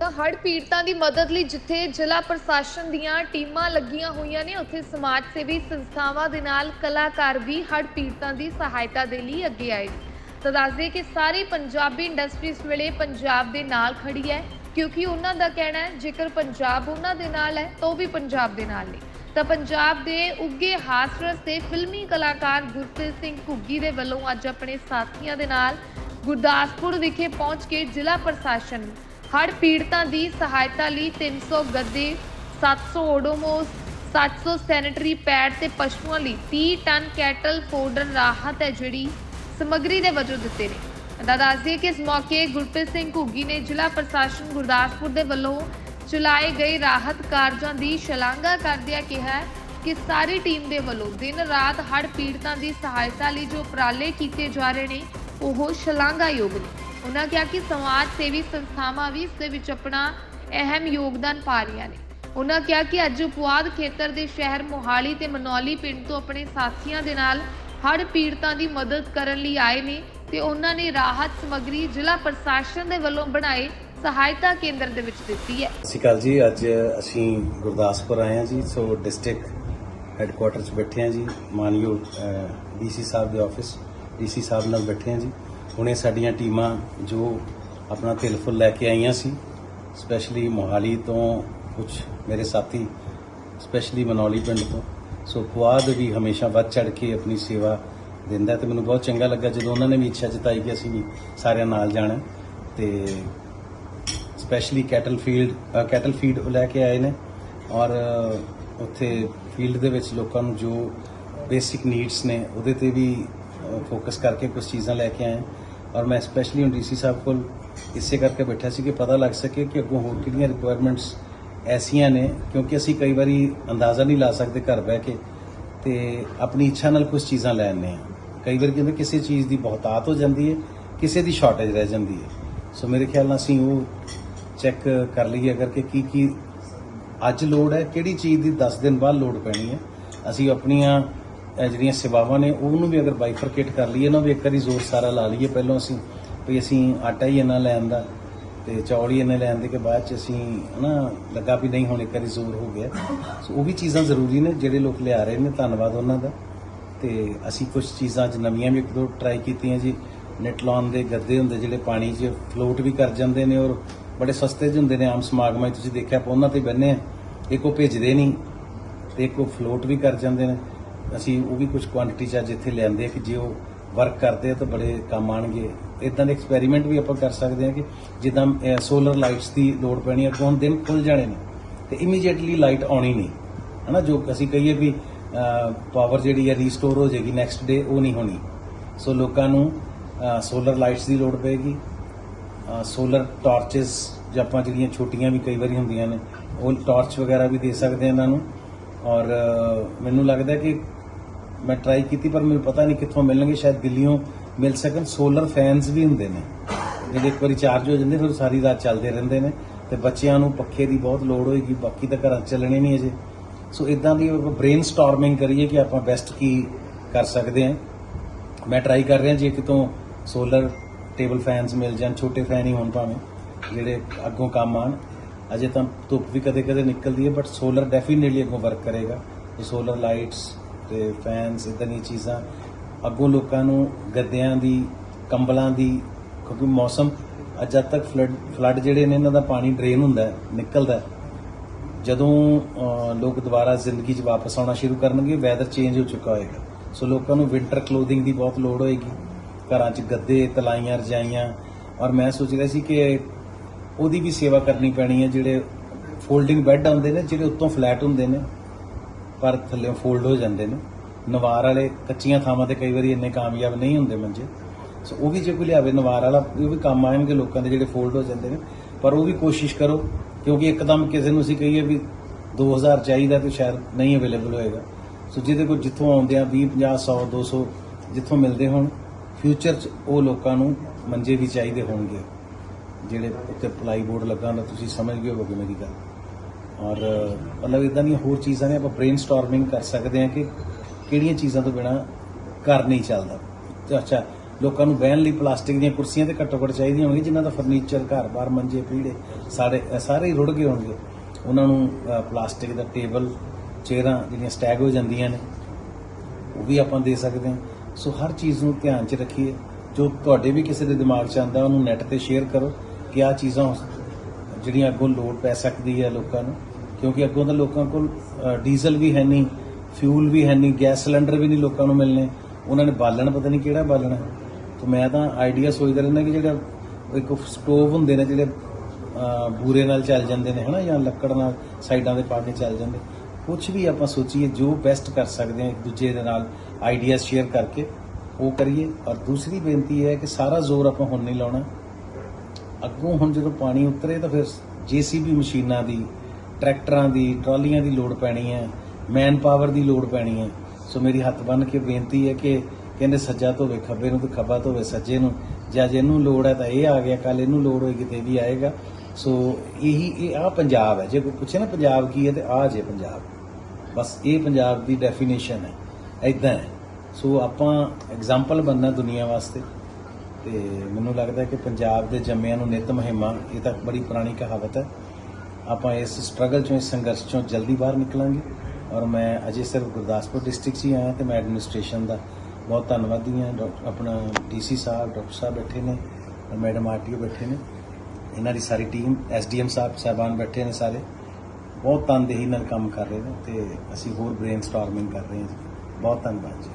ਤਾਂ ਹੜ੍ਹ ਪੀੜਤਾਂ ਦੀ ਮਦਦ ਲਈ ਜਿੱਥੇ ਜ਼ਿਲ੍ਹਾ ਪ੍ਰਸ਼ਾਸਨ ਦੀਆਂ ਟੀਮਾਂ ਲੱਗੀਆਂ ਹੋਈਆਂ ਨੇ, ਉੱਥੇ ਸਮਾਜ ਸੇਵੀ ਸੰਸਥਾਵਾਂ ਦੇ ਨਾਲ ਕਲਾਕਾਰ ਵੀ ਹੜ੍ਹ ਪੀੜਤਾਂ ਦੀ ਸਹਾਇਤਾ ਦੇ ਲਈ ਅੱਗੇ ਆਏ। ਤਾਂ ਦੱਸਦੇ ਕਿ ਸਾਰੀ ਪੰਜਾਬੀ ਇੰਡਸਟਰੀ ਇਸ ਵੇਲੇ ਪੰਜਾਬ ਦੇ ਨਾਲ ਖੜੀ ਹੈ, ਕਿਉਂਕਿ ਉਹਨਾਂ ਦਾ ਕਹਿਣਾ ਹੈ, ਜੇਕਰ ਪੰਜਾਬ ਉਹਨਾਂ ਦੇ ਨਾਲ ਹੈ, ਤਾਂ ਉਹ ਵੀ ਪੰਜਾਬ ਦੇ ਨਾਲ ਨੇ। ਤਾਂ ਪੰਜਾਬ ਦੇ ਉੱਗੇ ਹਾਸਰਸ ਤੇ ਫਿਲਮੀ ਕਲਾਕਾਰ ਗੁਰਪ੍ਰੀਤ ਸਿੰਘ ਘੁੱਗੀ ਦੇ ਵੱਲੋਂ ਅੱਜ ਆਪਣੇ ਸਾਥੀਆਂ ਦੇ ਨਾਲ ਗੁਰਦਾਸਪੁਰ ਵਿਖੇ ਪਹੁੰਚ ਕੇ ਜ਼ਿਲ੍ਹਾ ਪ੍ਰਸ਼ਾਸਨ ਹੜ੍ਹ ਪੀੜਤਾਂ ਦੀ ਸਹਾਇਤਾ ਲਈ 300 ਗੱਦੇ 700 ਓਡੋਮੋਸ 700 ਸੈਨੇਟਰੀ ਪੈਡ ਤੇ ਪਸ਼ੂਆਂ ਲਈ 30 ਟਨ ਕੈਟਲ ਫੋਡਰ ਰਾਹਤ ਹੈ ਜਿਹੜੀ ਸਮੱਗਰੀ ਦੇ ਵਜੋਂ ਦਿੱਤੇ ਨੇ। ਤਾਂ ਦੱਸ ਦਈਏ ਕਿ ਇਸ ਮੌਕੇ ਗੁਰਪ੍ਰੀਤ ਸਿੰਘ ਘੁੱਗੀ ਨੇ ਜ਼ਿਲ੍ਹਾ ਪ੍ਰਸ਼ਾਸਨ ਗੁਰਦਾਸਪੁਰ ਦੇ ਵੱਲੋਂ ਚਲਾਏ ਗਏ ਰਾਹਤ ਕਾਰਜਾਂ ਦੀ ਸ਼ਲਾਘਾ ਕਰਦਿਆਂ ਕਿਹਾ ਕਿ ਸਾਰੀ ਟੀਮ ਦੇ ਵੱਲੋਂ ਦਿਨ ਰਾਤ ਹੜ੍ਹ ਪੀੜਤਾਂ ਦੀ ਸਹਾਇਤਾ ਲਈ ਜੋ ਉਪਰਾਲੇ ਕੀਤੇ ਜਾ ਰਹੇ ਨੇ, ਉਹ ਸ਼ਲਾਘਾਯੋਗ ਨੇ। ਉਹਨਾਂ ਕਿਹਾ ਕਿ ਸਮਾਜ ਸੇਵੀ ਸੰਸਥਾਵਾਂ ਵੀ ਇਸ ਦੇ ਵਿੱਚ ਆਪਣਾ ਅਹਿਮ ਯੋਗਦਾਨ ਪਾ ਰਹੀਆਂ ਨੇ। ਉਹਨਾਂ ਕਿਹਾ ਕਿ ਅੱਜ ਉਪਵਾਦ ਖੇਤਰ ਦੇ ਸ਼ਹਿਰ ਮੋਹਾਲੀ ਤੇ ਮਨੌਲੀ ਪਿੰਡ ਤੋਂ ਆਪਣੇ ਸਾਥੀਆਂ ਦੇ ਨਾਲ ਹੜ੍ਹ ਪੀੜਤਾਂ ਦੀ ਮਦਦ ਕਰਨ ਲਈ ਆਏ ਨੇ ਤੇ ਉਹਨਾਂ ਨੇ ਰਾਹਤ ਸਮੱਗਰੀ ਜ਼ਿਲ੍ਹਾ ਪ੍ਰਸ਼ਾਸਨ ਦੇ ਵੱਲੋਂ ਬਣਾਏ ਸਹਾਇਤਾ ਕੇਂਦਰ ਦੇ ਵਿੱਚ ਦਿੱਤੀ ਹੈ। ਸਤਿ ਸ਼੍ਰੀ ਅਕਾਲ ਜੀ, ਅੱਜ ਅਸੀਂ ਗੁਰਦਾਸਪੁਰ ਆਏ ਹਾਂ ਜੀ, ਸੋ ਡਿਸਟ੍ਰਿਕਟ ਹੈੱਡਕੁਆਟਰ 'ਚ ਬੈਠੇ ਹਾਂ ਜੀ, ਮਾਨਯੋਗ ਡੀਸੀ ਸਾਹਿਬ ਦੇ ਆਫਿਸ ਡੀਸੀ ਸਾਹਿਬ ਨਾਲ ਬੈਠੇ ਹਾਂ ਜੀ। ਹੁਣੇ ਸਾਡੀਆਂ ਟੀਮਾਂ ਜੋ ਆਪਣਾ ਤਿਲ ਫੁੱਲ ਲੈ ਕੇ ਆਈਆਂ ਸੀ ਸਪੈਸ਼ਲੀ ਮੋਹਾਲੀ ਤੋਂ ਕੁਝ ਮੇਰੇ ਸਾਥੀ ਸਪੈਸ਼ਲੀ ਮਨੌਲੀ ਪਿੰਡ ਤੋਂ। ਸੋ ਪੁਆਧ ਵੀ ਹਮੇਸ਼ਾ ਵੱਧ ਚੜ ਕੇ ਆਪਣੀ ਸੇਵਾ ਦਿੰਦਾ ਹੈ ਤੇ ਮੈਨੂੰ ਬਹੁਤ ਚੰਗਾ ਲੱਗਾ ਜਦੋਂ ਉਹਨਾਂ ਨੇ ਵੀ ਇੱਛਾ ਜਤਾਈ ਕਿ ਅਸੀਂ ਵੀ ਸਾਰਿਆਂ ਨਾਲ ਜਾਣਾ ਤੇ specially cattle field cattle feed ਲੈ ਕੇ ਆਏ ਨੇ ਔਰ ਉੱਥੇ ਫੀਲਡ ਦੇ ਵਿੱਚ ਲੋਕਾਂ ਨੂੰ ਜੋ ਬੇਸਿਕ ਨੀਡਸ ਨੇ ਉਹਦੇ ਤੇ ਵੀ ਫੋਕਸ ਕਰਕੇ ਕੁਝ ਚੀਜ਼ਾਂ ਲੈ ਕੇ ਆਏ। ਔਰ ਮੈਂ ਸਪੈਸ਼ਲੀ ਹੁਣ ਡੀਸੀ ਸਾਹਿਬ ਕੋਲ ਇਸੇ ਕਰਕੇ ਬੈਠਾ ਸੀ ਕਿ ਪਤਾ ਲੱਗ ਸਕੇ ਕਿ ਅੱਗੋਂ ਹੋਰ ਕਿਹੜੀਆਂ ਰਿਕੁਆਇਰਮੈਂਟਸ ਐਸੀਆਂ ਨੇ ਕਿਉਂਕਿ ਅਸੀਂ ਕਈ ਵਾਰੀ ਅੰਦਾਜ਼ਾ ਨਹੀਂ ਲਾ ਸਕਦੇ ਘਰ ਬਹਿ ਕੇ ਤੇ ਆਪਣੀ ਇੱਛਾ ਨਾਲ ਕੁਝ ਚੀਜ਼ਾਂ ਲੈ ਆਉਂਦੇ ਹਾਂ ਕਈ ਵਾਰ ਕਿਵੇਂ ਕਿਸੇ ਚੀਜ਼ ਦੀ ਬਹੁਤਾਤ ਹੋ ਜਾਂਦੀ ਹੈ ਕਿਸੇ ਦੀ ਸ਼ਾਰਟੇਜ ਰਹਿ ਜਾਂਦੀ ਹੈ ਸੋ ਮੇਰੇ ਖਿਆਲ ਨਾਲ ਅਸੀਂ ਉਹ ਚੈੱਕ ਕਰ ਲਈਏ ਅਗਰ ਕਿ ਕੀ ਕੀ ਅੱਜ ਲੋੜ ਹੈ ਕਿਹੜੀ ਚੀਜ਼ ਦੀ 10 ਦਿਨ ਬਾਅਦ ਲੋੜ ਪੈਣੀ ਹੈ ਅਸੀਂ ਆਪਣੀਆਂ ਅਹ, ਜਿਹੜੀਆਂ ਸੇਵਾਵਾਂ ਨੇ ਉਹਨੂੰ ਵੀ ਅਗਰ ਬਾਈਫਰਕੇਟ ਕਰ ਲਈਏ ਨਾ ਵੀ ਇੱਕ ਵਾਰੀ ਜ਼ੋਰ ਸਾਰਾ ਲਾ ਲਈਏ ਪਹਿਲਾਂ ਅਸੀਂ ਵੀ ਅਸੀਂ ਆਟਾ ਹੀ ਇੰਨਾ ਲੈਣ ਦਾ ਤੇ ਚੌਲ ਹੀ ਇੰਨੇ ਲੈਣ ਦੇ ਕੇ ਬਾਅਦ ਚ ਅਸੀਂ ਹਨਾ ਲੱਗਾ ਵੀ ਨਹੀਂ ਹੁਣ ਇੱਕ ਵਾਰੀ ਜ਼ੋਰ ਹੋ ਗਿਆ। ਸੋ ਉਹ ਵੀ ਚੀਜ਼ਾਂ ਜ਼ਰੂਰੀ ਨੇ ਜਿਹੜੇ ਲੋਕ ਲਿਆ ਰਹੇ ਨੇ ਧੰਨਵਾਦ ਉਹਨਾਂ ਦਾ। ਤੇ ਅਸੀਂ ਕੁਝ ਚੀਜ਼ਾਂ ਅੱਜ ਨਵੀਆਂ ਵੀ ਇੱਕ ਦੋ ਟਰਾਈ ਕੀਤੀਆਂ ਜੀ। ਨੈਟ ਲਾਉਣ ਦੇ ਗੱਦੇ ਹੁੰਦੇ ਜਿਹੜੇ ਪਾਣੀ 'ਚ ਫਲੋਟ ਵੀ ਕਰ ਜਾਂਦੇ ਨੇ ਔਰ ਬੜੇ ਸਸਤੇ ਜਿਹੇ ਹੁੰਦੇ ਨੇ ਆਮ ਸਮਾਗਮਾਂ 'ਚ ਤੁਸੀਂ ਦੇਖਿਆ ਆਪਾਂ ਉਹਨਾਂ ਤੇ ਬੰਨੇ ਆ। ਇੱਕ ਉਹ ਭੇਜਦੇ ਨਹੀਂ ਤੇ ਇੱਕ ਉਹ ਫਲੋਟ ਵੀ ਕਰ ਜਾਂਦੇ ਨੇ। ਅਸੀਂ ਉਹ ਵੀ ਕੁਝ ਕੁਆਂਟੀਟੀ 'ਚ ਅੱਜ ਇੱਥੇ ਲਿਆਂਦੇ ਕਿ ਜੇ ਉਹ ਵਰਕ ਕਰਦੇ ਆ ਤਾਂ ਬੜੇ ਕੰਮ ਆਣਗੇ। ਇਦਾਂ ਦੇ ਐਕਸਪੈਰੀਮੈਂਟ ਵੀ ਆਪਾਂ ਕਰ ਸਕਦੇ ਹਾਂ ਕਿ ਜਿੱਦਾਂ ਸੋਲਰ ਲਾਈਟਸ ਦੀ ਲੋੜ ਪੈਣੀ ਅੱਗੋਂ ਦਿਨ ਖੁੱਲ ਜਾਣੇ ਨੇ, ਤੇ ਇਮੀਡੀਏਟਲੀ ਲਾਈਟ ਆਉਣੀ ਨਹੀਂ। ਹਨਾ, ਜੋ ਅਸੀਂ ਕਹੀਏ ਵੀ ਪਾਵਰ ਜਿਹੜੀ ਹੈ ਰੀਸਟੋਰ ਹੋ ਜਾਏਗੀ ਨੈਕਸਟ ਡੇ ਉਹ ਨਹੀਂ ਹੋਣੀ। ਸੋ ਲੋਕਾਂ ਨੂੰ ਸੋਲਰ ਲਾਈਟਸ ਦੀ ਲੋੜ ਪਏਗੀ। ਸੋਲਰ ਟਾਰਚਸ ਜਾਂ ਆਪਾਂ ਜਿਹੜੀਆਂ ਛੋਟੀਆਂ ਵੀ ਕਈ ਵਾਰੀ ਹੁੰਦੀਆਂ ਨੇ, ਉਹ ਟਾਰਚ ਵਗੈਰਾ ਵੀ ਦੇ ਸਕਦੇ ਆ ਇਹਨਾਂ ਨੂੰ। ਔਰ ਮੈਨੂੰ ਲੱਗਦਾ ਕਿ ਮੈਂ ਟਰਾਈ ਕੀਤੀ ਪਰ ਮੈਨੂੰ ਪਤਾ ਨਹੀਂ ਕਿੱਥੋਂ ਮਿਲਣਗੇ, ਸ਼ਾਇਦ ਦਿੱਲੀੋਂ ਮਿਲ ਸਕਣ। ਸੋਲਰ ਫੈਨਸ ਵੀ ਹੁੰਦੇ ਨੇ। ਜਿਹੜੇ ਇੱਕ ਵਾਰੀ ਚਾਰਜ ਹੋ ਜਾਂਦੇ, ਫਿਰ ਸਾਰੀ ਰਾਤ ਚੱਲਦੇ ਰਹਿੰਦੇ ਨੇ। ਤੇ ਬੱਚਿਆਂ ਨੂੰ ਪੱਖੇ ਦੀ ਬਹੁਤ ਲੋੜ ਹੋਏਗੀ, ਬਾਕੀ ਤਾਂ ਘਰਾਂ 'ਚ ਚੱਲਣੇ ਨਹੀਂ ਅਜੇ। ਸੋ ਇਦਾਂ ਦੀ ਬ੍ਰੇਨ ਸਟਾਰਮਿੰਗ ਕਰੀਏ ਕਿ ਆਪਾਂ ਬੈਸਟ ਕੀ ਕਰ ਸਕਦੇ ਹਾਂ। ਮੈਂ ਟਰਾਈ ਕਰ ਰਿਹਾ ਜੇ ਕਿਤੋਂ ਸੋਲਰ ਟੇਬਲ ਫੈਨਸ ਮਿਲ ਜਾਣ, ਛੋਟੇ ਫੈਨ ਹੀ ਹੋਣ ਭਾਵੇਂ, ਜਿਹੜੇ ਅੱਗੋਂ ਕੰਮ ਆਣ ਅਜੇ ਤਾਂ ਧੁੱਪ ਵੀ ਕਦੇ-ਕਦੇ ਨਿਕਲਦੀ ਹੈ ਬਟ ਸੋਲਰ ਡੈਫੀਨੇਟਲੀ ਅੱਗੋਂ ਵਰਕ ਕਰੇਗਾ। ਤੇ ਸੋਲਰ ਲਾਈਟਸ ਤੇ ਫੈਨਸ ਇਦਾਂ ਦੀਆਂ ਚੀਜ਼ਾਂ, ਅੱਗੋਂ ਲੋਕਾਂ ਨੂੰ ਗੱਦਿਆਂ ਦੀ, ਕੰਬਲਾਂ ਦੀ, ਕਿਉਂਕਿ ਮੌਸਮ ਅੱਜ ਤੱਕ ਫਲੱਡ ਫਲੱਡ ਜਿਹੜੇ ਨੇ, ਇਹਨਾਂ ਦਾ ਪਾਣੀ ਡਰੇਨ ਹੁੰਦਾ ਨਿਕਲਦਾ ਜਦੋਂ ਲੋਕ ਦੁਬਾਰਾ ਜ਼ਿੰਦਗੀ 'ਚ ਵਾਪਸ ਆਉਣਾ ਸ਼ੁਰੂ ਕਰਨਗੇ ਵੈਦਰ ਚੇਂਜ ਹੋ ਚੁੱਕਾ ਹੋਏਗਾ। ਸੋ ਲੋਕਾਂ ਨੂੰ ਵਿੰਟਰ ਕਲੋਥਿੰਗ ਦੀ ਬਹੁਤ ਲੋੜ ਹੋਏਗੀ। ਘਰਾਂ 'ਚ ਗੱਦੇ, ਤਲਾਈਆਂ, ਰਜਾਈਆਂ। ਔਰ ਮੈਂ ਸੋਚ ਰਿਹਾ ਸੀ ਕਿ ਉਹਦੀ ਵੀ ਸੇਵਾ ਕਰਨੀ ਪੈਣੀ ਹੈ, ਜਿਹੜੇ ਫੋਲਡਿੰਗ ਬੈੱਡ ਆਉਂਦੇ ਨੇ, ਜਿਹੜੇ ਉੱਤੋਂ ਫਲੈਟ ਹੁੰਦੇ ਨੇ, ਪਰ ਥੱਲੇ ਫੋਲਡ ਹੋ ਜਾਂਦੇ ਨੇ। ਨਵਾਰ ਵਾਲੇ ਕੱਚੀਆਂ ਥਾਵਾਂ ਤੇ ਕਈ ਵਾਰੀ ਇੰਨੇ ਕਾਮਯਾਬ ਨਹੀਂ ਹੁੰਦੇ ਮੰਜੇ। ਸੋ ਉਹ ਵੀ ਜੇ ਕੋਈ ਲਿਆਵੇ, ਨਵਾਰ ਵਾਲਾ, ਉਹ ਵੀ ਕੰਮ ਆਣਗੇ ਲੋਕਾਂ ਦੇ ਜਿਹੜੇ ਫੋਲਡ ਹੋ ਜਾਂਦੇ ਨੇ। ਪਰ ਉਹ ਵੀ ਕੋਸ਼ਿਸ਼ ਕਰੋ, ਕਿਉਂਕਿ ਇੱਕਦਮ ਕਿਸੇ ਨੂੰ ਅਸੀਂ ਕਹੀਏ ਵੀ 2000 ਚਾਹੀਦਾ ਤੇ ਸ਼ਾਇਦ ਨਹੀਂ ਅਵੇਲੇਬਲ ਹੋਏਗਾ। ਸੋ ਜਿਹਦੇ ਕੋਲ ਜਿੱਥੋਂ ਆਉਂਦੇ ਆ 20 50 100 200 ਜਿੱਥੋਂ ਮਿਲਦੇ ਹੋਣ ਫਿਊਚਰ 'ਚ ਉਹ ਲੋਕਾਂ ਨੂੰ ਮੰਜੇ ਵੀ ਚਾਹੀਦੇ ਹੋਣਗੇ। ਜਿਹੜੇ ਉੱਤੇ ਪਲਾਈ ਬੋਰਡ ਲੱਗਾ ਹੁੰਦਾ, ਤੁਸੀਂ ਸਮਝ ਗਏ ਹੋਵੋਗੇ ਮੇਰੀ ਗੱਲ। ਔਰ, ਮਤਲਬ ਇਦਾਂ ਦੀਆਂ ਹੋਰ ਚੀਜ਼ਾਂ ਨੇ, ਆਪਾਂ ਬ੍ਰੇਨਸਟਾਰਮਿੰਗ ਕਰ ਸਕਦੇ ਹਾਂ ਕਿ ਕਿਹੜੀਆਂ ਚੀਜ਼ਾਂ ਤੋਂ ਬਿਨਾ ਘਰ ਨਹੀਂ ਚੱਲਦਾ। ਤੇ ਅੱਛਾ, ਲੋਕਾਂ ਨੂੰ ਬਹਿਣ ਲਈ ਪਲਾਸਟਿਕ ਦੀਆਂ ਕੁਰਸੀਆਂ ਤੇ ਘੱਟੋ ਘੱਟ ਚਾਹੀਦੀਆਂ ਹੋਣਗੀਆਂ, ਜਿਨ੍ਹਾਂ ਦਾ ਫਰਨੀਚਰ ਘਰ-ਬਾਰ ਮੰਜੇ, ਪੀੜੇ, ਸਾਰੇ ਸਾਰੇ ਹੀ ਰੁੜ ਗਏ ਹੋਣਗੇ। ਉਹਨਾਂ ਨੂੰ ਪਲਾਸਟਿਕ ਦਾ ਟੇਬਲ, ਚੇਅਰਾਂ ਜਿਹੜੀਆਂ ਸਟੈਗ ਹੋ ਜਾਂਦੀਆਂ ਨੇ, ਉਹ ਵੀ ਆਪਾਂ ਦੇ ਸਕਦੇ ਹਾਂ। ਸੋ ਹਰ ਚੀਜ਼ ਨੂੰ ਧਿਆਨ 'ਚ ਰੱਖੀਏ। ਜੋ ਤੁਹਾਡੇ ਵੀ ਕਿਸੇ ਦੇ ਦਿਮਾਗ 'ਚ ਆਉਂਦਾ ਉਹਨੂੰ ਨੈਟ ਤੇ ਸ਼ੇਅਰ ਕਰੋ ਕਿ ਆ ਚੀਜ਼ਾਂ ਜਿਹੜੀਆਂ ਅੱਗੋਂ ਲੋੜ ਪੈ ਸਕਦੀ ਹੈ ਲੋਕਾਂ ਨੂੰ। ਕਿਉਂਕਿ ਅੱਗੋਂ ਤਾਂ ਲੋਕਾਂ ਕੋਲ ਡੀਜ਼ਲ ਵੀ ਹੈ ਨਹੀਂ ਫਿਊਲ ਵੀ ਹੈ ਨਹੀਂ ਗੈਸ ਸਿਲੰਡਰ ਵੀ ਨਹੀਂ ਲੋਕਾਂ ਨੂੰ ਮਿਲਨੇ ਉਹਨਾਂ ਨੇ ਬਾਲਣ ਪਤਾ ਨਹੀਂ ਕਿਹੜਾ ਬਾਲਣਾ ਤੇ ਮੈਂ ਤਾਂ ਆਈਡੀਆ ਸੋਚਦਾ ਰਹਿੰਦਾ ਕਿ ਜਿਹੜਾ ਇੱਕ ਸਟੋਵ ਹੁੰਦੇ ਨੇ ਜਿਹੜੇ ਅ, ਬੂਰੇ ਨਾਲ ਚੱਲ ਜਾਂਦੇ ਨੇ ਹਨਾ ਜਾਂ ਲੱਕੜ ਨਾਲ ਸਾਈਡਾਂ ਦੇ ਪਾ ਕੇ ਚੱਲ ਜਾਂਦੇ। ਕੁਝ ਵੀ ਆਪਾਂ ਸੋਚੀਏ ਜੋ ਬੈਸਟ ਕਰ ਸਕਦੇ ਹਾਂ ਇੱਕ ਦੂਜੇ ਦੇ ਨਾਲ ਆਈਡੀਆ ਸ਼ੇਅਰ ਕਰਕੇ ਉਹ ਕਰੀਏ। ਔਰ ਦੂਸਰੀ ਬੇਨਤੀ ਇਹ ਹੈ ਕਿ ਸਾਰਾ ਜ਼ੋਰ ਆਪਾਂ ਹੁਣ ਨਹੀਂ ਲਾਉਣਾ। ਅੱਗੋਂ ਹੁਣ ਜਦੋਂ ਪਾਣੀ ਉਤਰੇ ਤਾਂ ਫਿਰ ਜੀਸੀਬੀ ਮਸ਼ੀਨਾਂ ਦੀ, ਟਰੈਕਟਰਾਂ ਦੀ, ਟਰਾਲੀਆਂ ਦੀ ਲੋੜ ਪੈਣੀ ਹੈ। ਮੈਨ ਪਾਵਰ ਦੀ ਲੋੜ ਪੈਣੀ ਹੈ। ਸੋ ਮੇਰੀ ਹੱਥ ਬੰਨ ਕੇ ਬੇਨਤੀ ਹੈ ਕਿ ਕਹਿੰਦੇ ਸੱਜਾ ਧੋਵੇ, ਖੱਬੇ ਨੂੰ ਤੇ ਖੱਬਾ ਧੋਵੇ, ਸੱਜੇ ਨੂੰ। ਜਾਂ ਜਿਹਨੂੰ ਲੋੜ ਹੈ ਤਾਂ ਇਹ ਆ ਗਿਆ ਕੱਲ ਇਹਨੂੰ ਲੋੜ ਹੋਏਗੀ ਤੇ ਇਹ ਵੀ ਆਏਗਾ। ਸੋ ਇਹੀ, ਇਹ ਆ ਪੰਜਾਬ ਹੈ। ਜੇ ਕੋਈ ਪੁੱਛੇ ਨਾ ਪੰਜਾਬ ਕੀ ਹੈ ਤੇ ਆ ਜੇ ਪੰਜਾਬ। ਬਸ ਇਹ ਪੰਜਾਬ ਦੀ ਡੈਫੀਨੇਸ਼ਨ ਹੈ। ਐਦਾਂ ਹੈ। ਸੋ ਆਪਾਂ ਐਗਜ਼ਾਮਪਲ ਬਣਨਾ ਦੁਨੀਆ ਵਾਸਤੇ। ਤੇ ਮੈਨੂੰ ਲੱਗਦਾ ਕਿ ਪੰਜਾਬ ਦੇ ਜੰਮਿਆਂ ਨੂੰ ਨਿਤ ਮਹਿਮਾ, ਇਹ ਤਾਂ ਬੜੀ ਪੁਰਾਣੀ ਕਹਾਵਤ ਹੈ। ਆਪਾਂ ਇਸ ਸਟਰਗਲ ਚੋਂ, ਇਸ ਸੰਘਰਸ਼ ਚੋਂ ਜਲਦੀ ਬਾਹਰ ਨਿਕਲਾਂਗੇ। ਔਰ ਮੈਂ ਅਜੇ ਸਿਰਫ ਗੁਰਦਾਸਪੁਰ ਡਿਸਟ੍ਰਿਕਟ 'ਚ ਹੀ ਆਇਆ ਤੇ ਮੈਂ ਐਡਮਿਨਿਸਟ੍ਰੇਸ਼ਨ ਦਾ ਬਹੁਤ ਧੰਨਵਾਦੀ ਹਾਂ। ਡਾਕ- ਆਪਣਾ ਡੀਸੀ ਸਾਹਿਬ, ਡਾਕਟਰ ਸਾਹਿਬ ਬੈਠੇ ਨੇ ਔਰ ਮੈਡਮ ਆਰਟੀਓ ਬੈਠੇ ਨੇ। ਇਹਨਾਂ ਦੀ ਸਾਰੀ ਟੀਮ ਐਸਡੀਐਮ ਸਾਹਿਬ ਸਾਹਿਬਾਨ ਬੈਠੇ ਨੇ ਸਾਰੇ। ਬਹੁਤ ਤਨਦੇਹੀ ਨਾਲ ਕੰਮ ਕਰ ਰਹੇ ਨੇ ਤੇ ਅਸੀਂ ਹੋਰ ਬ੍ਰੇਨਸਟਾਰਮਿੰਗ ਕਰ ਰਹੇ ਹਾਂ। ਜੀ ਬਹੁਤ ਧੰਨਵਾਦ ਜੀ।